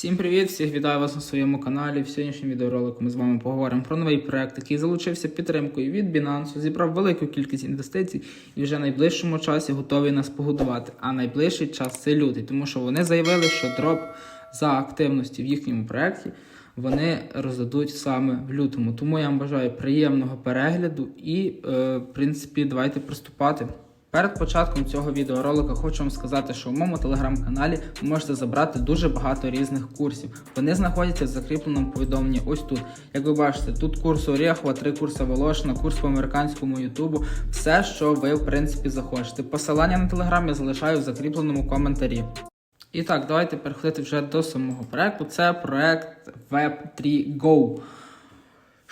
Всім привіт! Всіх вітаю вас на своєму каналі. В сьогоднішньому відеоролику ми з вами поговоримо про новий проект, який залучився підтримкою від Binance, зібрав велику кількість інвестицій і вже в найближчому часі готовий нас погодувати. А найближчий час це лютий, тому що вони заявили, що дроп за активності в їхньому проекті вони роздадуть саме в лютому. Тому я вам бажаю приємного перегляду і, е, в принципі, давайте приступати. Перед початком цього відеоролика хочу вам сказати, що в моєму телеграм-каналі ви можете забрати дуже багато різних курсів. Вони знаходяться в закріпленому повідомленні ось тут. Як ви бачите, тут курс Орєхова, три курси Волошина, курс по американському ютубу, все, що ви в принципі захочете. Посилання на телеграм я залишаю в закріпленому коментарі. І так, давайте переходити вже до самого проекту. Це проект Web3 Go.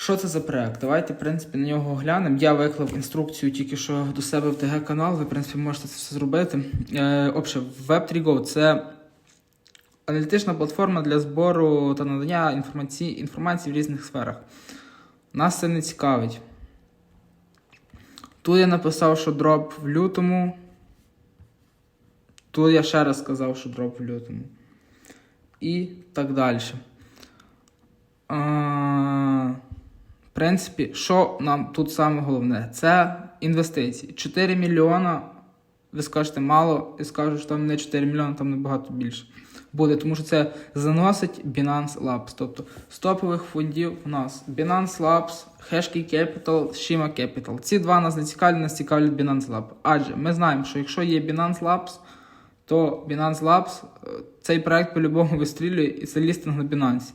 Що це за проект? Давайте, в принципі, на нього глянемо. Я виклав інструкцію тільки що до себе в ТГ канал. Ви, в принципі, можете це все зробити. Е, Обще, Web3Go це аналітична платформа для збору та надання інформації, інформації в різних сферах. Нас це не цікавить. Тут я написав, що дроп в лютому. Тут я ще раз сказав, що дроп в лютому. І так далі. А, в принципі, що нам тут саме головне? Це інвестиції. 4 мільйона, ви скажете мало, і скажу, що там не 4 мільйони, там набагато більше буде, тому що це заносить Binance Labs. Тобто з топових фондів у нас Binance Labs, Hashkey Capital, Shima Capital. Ці два нас не цікавлять, нас цікавлять Binance Labs. Адже ми знаємо, що якщо є Binance Labs, то Binance Labs е, цей проект по-любому вистрілює і це лістинг на Binance.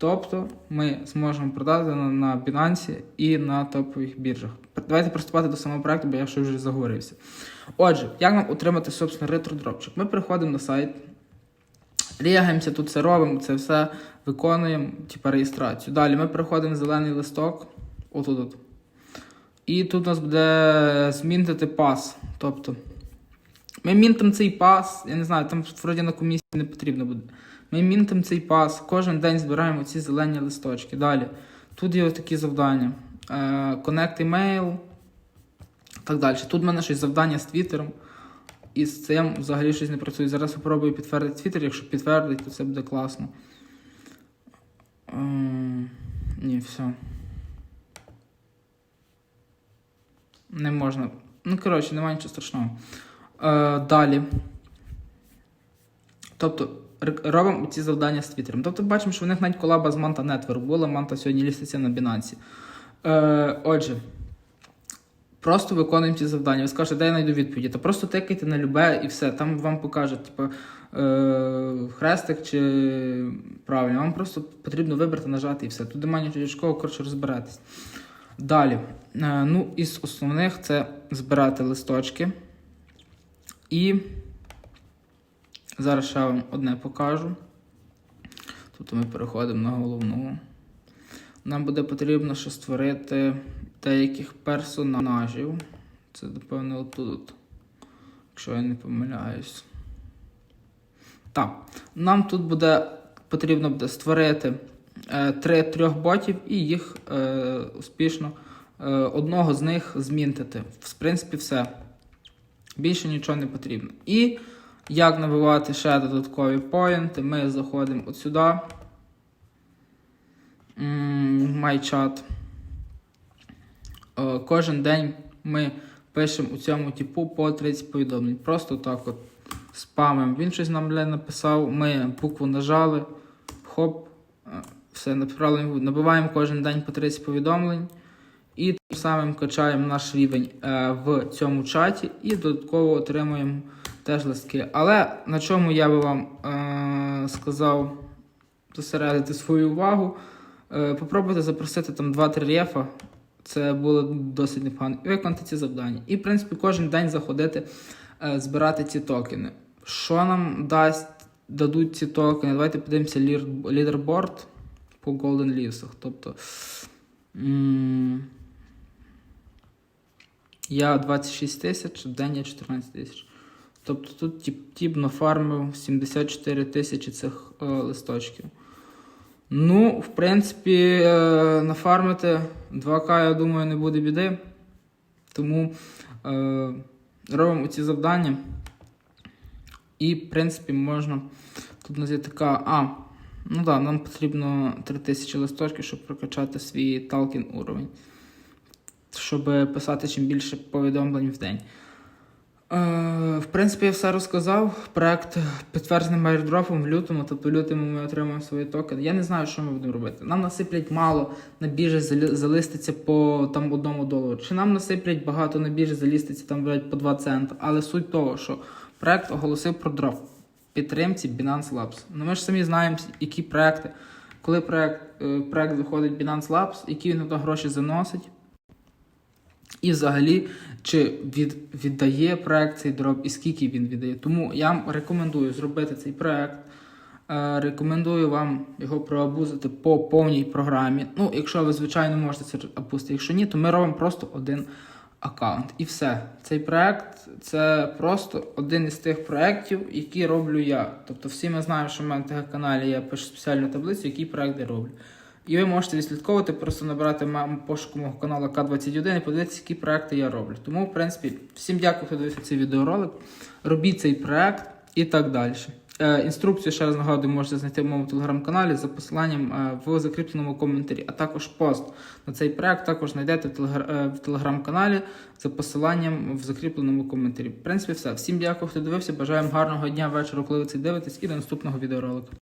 Тобто ми зможемо продати на, Binance і на топових біржах. Давайте приступати до самого проекту, бо я ще вже заговорився. Отже, як нам отримати, собственно, ретродропчик? Ми приходимо на сайт, рігаємося, тут все робимо, це все виконуємо, типу реєстрацію. Далі ми приходимо в зелений листок, отут. -от. І тут у нас буде змінити пас. Тобто, ми мінтимо цей пас, я не знаю, там вроді на комісії не потрібно буде. Ми мінтимо цей пас, кожен день збираємо ці зелені листочки. Далі. Тут є такі завдання. Е, Connect email. Так далі. Тут в мене щось завдання з Твіттером. І з цим взагалі щось не працює. Зараз спробую підтвердити Твіттер. Якщо підтвердить, то це буде класно. Е, ні, все. Не можна. Ну, коротше, немає нічого страшного. Е, далі. Тобто робимо ці завдання з Твіттером. Тобто бачимо, що в них навіть колаба з Manta Network була. Манта сьогодні ліститься на Binance. Е, отже, просто виконуємо ці завдання. Ви скажете, де я знайду відповіді. То просто тикайте на любе і все. Там вам покажуть, типу, е, хрестик чи правильно. Вам просто потрібно вибрати, нажати і все. Тут немає нічого тяжкого, коротше, розбиратись. Далі. Е, ну, із основних це збирати листочки. І зараз ще вам одне покажу. Тут ми переходимо на головну. Нам буде потрібно ще створити деяких персонажів. Це, напевно, отут. Якщо я не помиляюсь. Так, нам тут буде потрібно буде створити е, три трьох ботів і їх е, успішно е, одного з них змінтити. В принципі, все. Більше нічого не потрібно. І як набивати ще додаткові поінти, ми заходимо от сюди. MyChat. Е, Кожен день ми пишемо у цьому типу по 30 повідомлень. Просто так от спамимо. Він щось нам бля, написав, ми букву нажали, хоп, е, все направили, набиваємо кожен день по 30 повідомлень. І тим самим качаємо наш рівень е, в цьому чаті і додатково отримуємо теж листки. Але на чому я би вам е, сказав зосередити свою увагу, е, попробуйте запросити там 2-3 рефа. Це було досить непогано. І виконати ці завдання. І, в принципі, кожен день заходити, збирати ці токени. Що нам дасть, дадуть ці токени? Давайте подивимося лідерборд по Golden Leaves. Тобто. м, я 26 тисяч, в день я 14 тисяч. Тобто тут тіп, тіп нафармив 74 тисячі цих е, листочків. Ну, в принципі, е, нафармити 2К, я думаю, не буде біди. Тому е, робимо ці завдання. І, в принципі, можна. Тут у нас є така. А, Ну так, нам потрібно 3000 листочків, щоб прокачати свій талкін уровень. Щоб писати чим більше повідомлень в день. Е, в принципі, я все розказав. Проект підтверджений airdropом в лютому, тобто в лютому ми отримаємо свої токени. Я не знаю, що ми будемо робити. Нам насиплять мало на біржі залиститься по там одному долару. Чи нам насиплять багато на біржі заліститься там блядь, по 2 цента. Але суть того, що проект оголосив про дроп підтримці Binance Labs. Ну ми ж самі знаємо, які проекти. Коли проект, е, проект заходить в Binance Labs, які він туди гроші заносить. І взагалі, чи від, віддає проект цей дроп і скільки він віддає. Тому я вам рекомендую зробити цей проект. Е, рекомендую вам його проабузити по повній програмі. Ну, якщо ви, звичайно, можете це опустити. Якщо ні, то ми робимо просто один аккаунт. І все. Цей проект це просто один із тих проєктів, які роблю я. Тобто всі ми знаємо, що в мене на каналі я пишу спеціальну таблицю, які проекти роблю. І ви можете відслідковувати, просто набирати м- пошуку мого каналу К21 і подивитися, які проекти я роблю. Тому, в принципі, всім дякую, хто дивився цей відеоролик. Робіть цей проект і так далі. Е, інструкцію, ще раз нагадую, можете знайти в моєму телеграм-каналі за посиланням е, в закріпленому коментарі, а також пост на цей проект також знайдете е, в телеграм-каналі за посиланням в закріпленому коментарі. В принципі, все. Всім дякую, хто дивився. Бажаю вам гарного дня, вечора, коли ви це дивитесь, і до наступного відеоролику.